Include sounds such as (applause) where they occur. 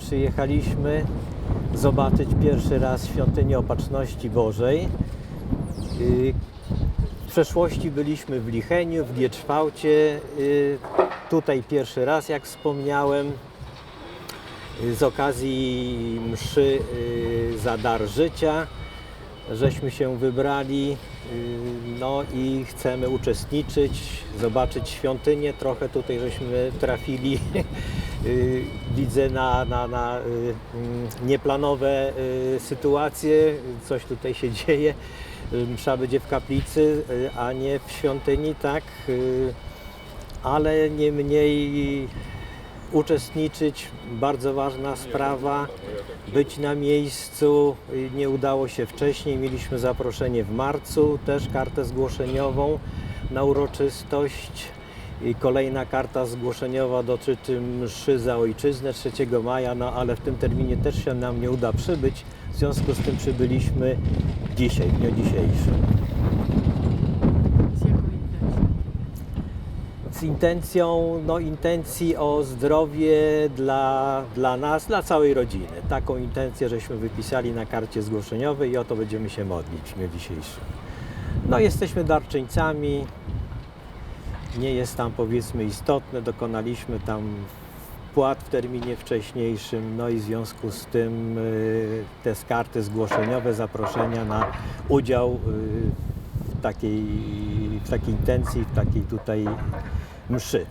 przyjechaliśmy zobaczyć pierwszy raz świątynię Opatrzności Bożej. Y, W przeszłości byliśmy w Licheniu, w Gieczwałcie. y, Tutaj pierwszy raz, jak wspomniałem, y, z okazji mszy za dar życia, żeśmy się wybrali, y, no i chcemy uczestniczyć, zobaczyć świątynię. Trochę tutaj żeśmy trafili, (laughs) y, widzę na, na, na y, mm, nieplanowe sytuacje, coś tutaj się (laughs) dzieje. Msza będzie w kaplicy, a nie w świątyni, tak? Ale nie mniej uczestniczyć, bardzo ważna sprawa, być na miejscu. Nie udało się wcześniej, mieliśmy zaproszenie w marcu, też kartę zgłoszeniową na uroczystość. I kolejna karta zgłoszeniowa dotyczy mszy za ojczyznę 3 maja, no ale w tym terminie też się nam nie uda przybyć. W związku z tym przybyliśmy dzisiaj, w dniu dzisiejszym. Z jaką intencją? Z intencją, no intencji o zdrowie dla, dla nas, dla całej rodziny. Taką intencję żeśmy wypisali na karcie zgłoszeniowej i o to będziemy się modlić w dniu dzisiejszym. No jesteśmy darczyńcami, nie jest tam powiedzmy istotne, dokonaliśmy tam wpłat w terminie wcześniejszym, no i w związku z tym y, te karty zgłoszeniowe, zaproszenia na udział y, w takiej, w takiej intencji, w takiej tutaj mszy.